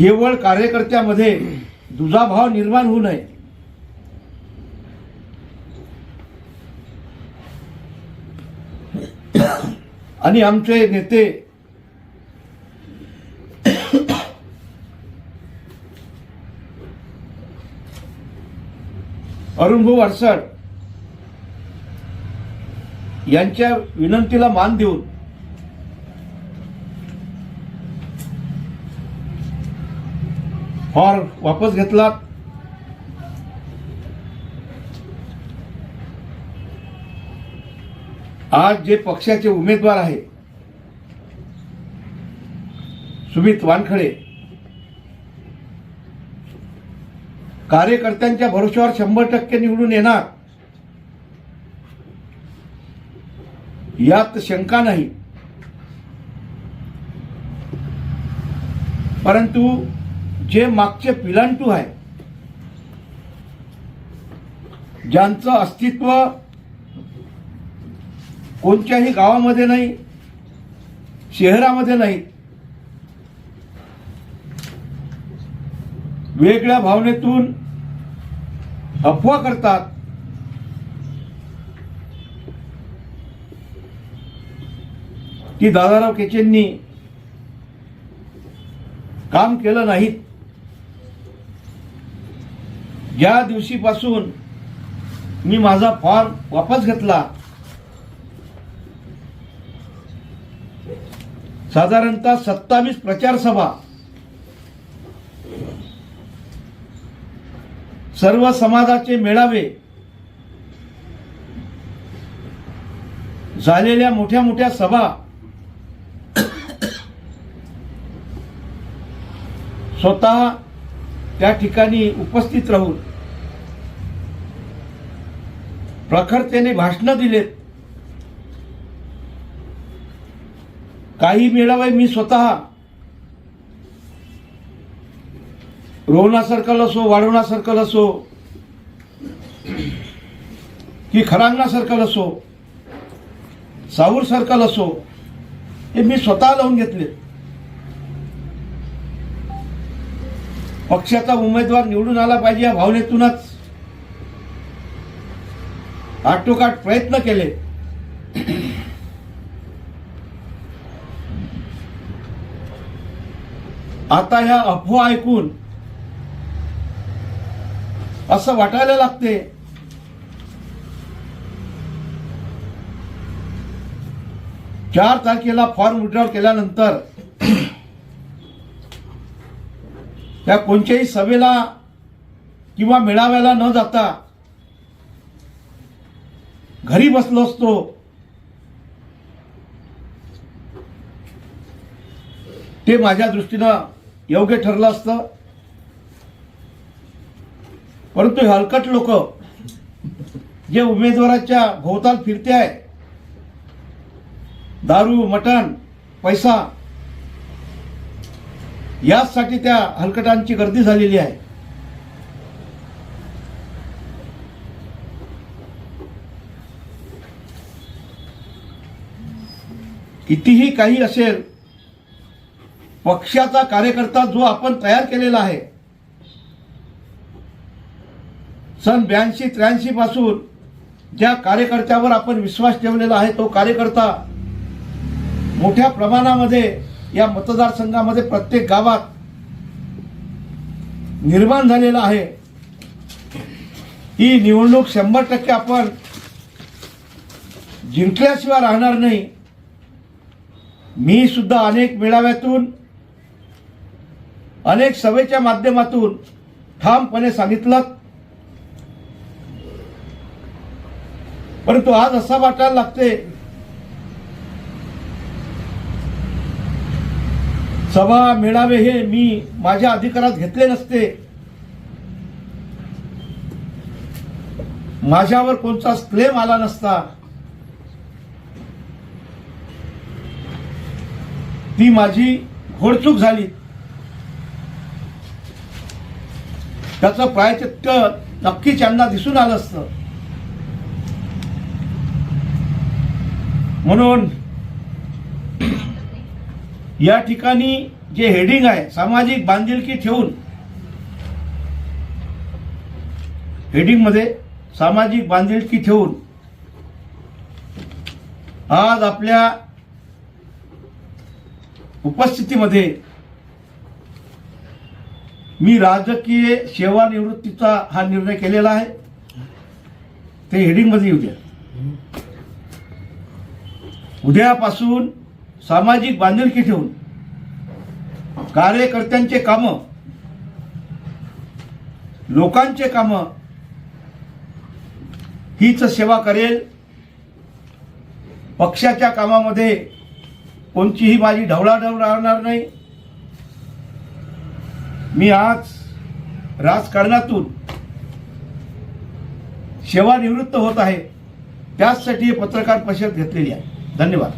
केवळ कार्यकर्त्यामध्ये दुजाभाव निर्माण होऊ नये. आणि आमचे नेते अरुणभाऊ अडसड यांच्या विनंतीला मान देऊन फॉर्म वापस घेतलात आज जे पक्षाचे उमेदवार आहे सुमित वानखडे कार्यकर्त्यांच्या भरोश्यावर शंभर टक्के निवडून येणार. यात शंका नाही. परंतु जे मागचे पिलांटू आहे ज्यांचं अस्तित्व कोणत्याही गावामध्ये नाही शहरामध्ये नाही वेगळ्या भावनेतून अफवा करतात की दादाराव केचेंनी काम केलं नाहीत. या दिवशीपासून मी माझा फॉर्म वापस घेतला. साधारणतः सत्तावीस प्रचार सभा. सर्व समाजाचे मेळावे. झालेल्या मोठ्या मोठ्या सभा. स्वतः त्या ठिकाणी उपस्थित राहून प्रखरतेने भाषणं दिलेत. काही मेळावे मी स्वतः रोहना सर्कल असो वाढवणा सर्कल असो की खरांगणा सर्कल असो साऊर सर्कल असो हे मी स्वतः लावून घेतले. पक्षाचा उमेदवार निवडून आला पाहिजे या भावनेतूनच. आटोकाट प्रयत्न केले. आता ह्या अफवा ऐकून असं वाटायला लागते. चार तारखेला फॉर्म विड्रॉल केल्यानंतर त्या कोणत्याही सभेला किंवा मेळाव्याला न जाता घरी बसलो असतो. ते माझ्या दृष्टीनं योग्य ठरलं असतं. परंतु हे हलकट लोक जे उमेदवाराच्या भोवताल फिरते आहे दारू मटण पैसा याचसाठी त्या हलकटांची गर्दी झालेली आहे. कितीही काही असेल पक्षाचा कार्यकर्ता जो आपण तयार केलेला आहे सन ब्याऐंशी त्र्याऐंशी पासून ज्या कार्यकर्त्यावर आपण विश्वास ठेवलेला आहे तो कार्यकर्ता मोठ्या प्रमाणामध्ये या मतदारसंघामध्ये प्रत्येक गावात निर्माण झालेला आहे. ही निवडणूक शंभर टक्के आपण जिंकल्याशिवाय राहणार नाही. मी सुद्धा अनेक मेळाव्यातून अनेक सभेच्या माध्यमातून ठामपणे सांगितलं. परंतु आज असा वाटायला लागते सभा मेळावे हे मी माझ्या अधिकारात घेतले नसते. माझ्यावर कोणताच क्लेम आला नसता. ती माझी घोडचूक झाली. त्याचं प्रायचित्य नक्कीच यांना दिसून आलं असतं. म्हणून या ठिकाणी जे हेडिंग आहे सामाजिक बांधिलकी ठेवून हेडिंगमध्ये सामाजिक बांधिलकी ठेवून आज आपल्या उपस्थितीमध्ये मी राजकीय सेवानिवृत्तीचा हा निर्णय केलेला आहे. ते हेडिंगमध्ये येऊ द्या उद्यापासून सामाजिक बांधिलकी ठेवून कार्यकर्त्यांचे काम लोकांचे कामं हीच सेवा करेल. पक्षाच्या कामामध्ये कोणतीही माझी ढवळाढवळ राहणार नाही. मी आज राजकारणातून सेवानिवृत्त होत आहे. त्याचसाठी पत्रकार परिषद घेतलेली आहे. धन्यवाद.